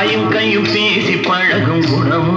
வாயும் கையும் பேசி பழகும் குணம்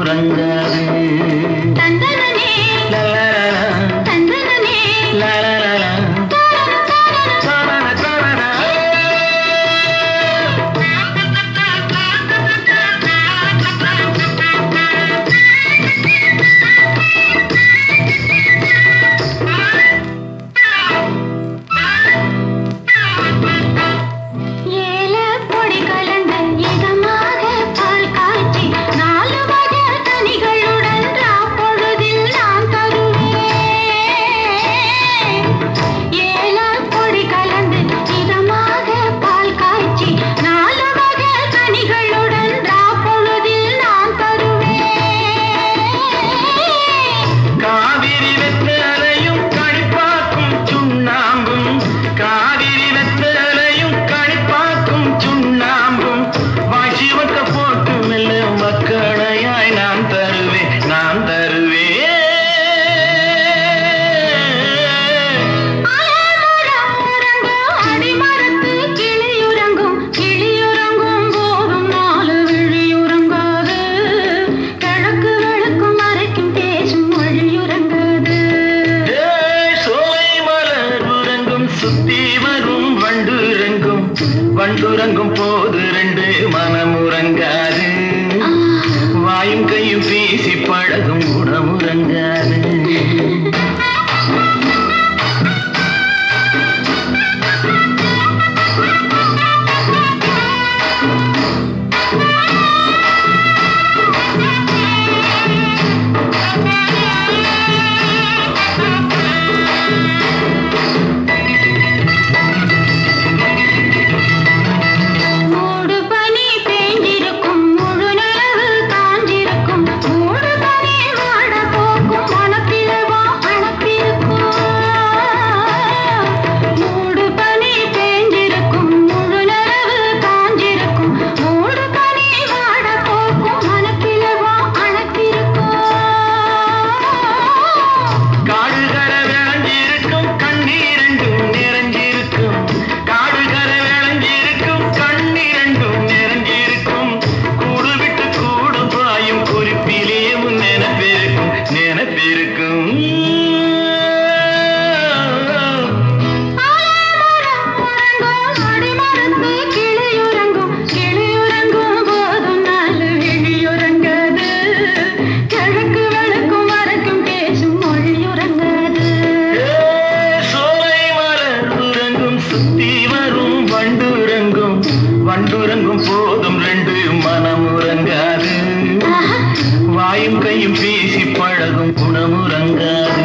கண்துறங்கும் போது ரெண்டு மனம் உறங்காது. வாயும் கையும் பேசி பழகும் உணவுறங்காது சுத்தி வரும் வண்டுரங்கும் வண்டுரங்கும் போதும் ரெண்டு மனம் உறங்காது வாயும் கையும் பேசி பழகும் குணமுறங்காது.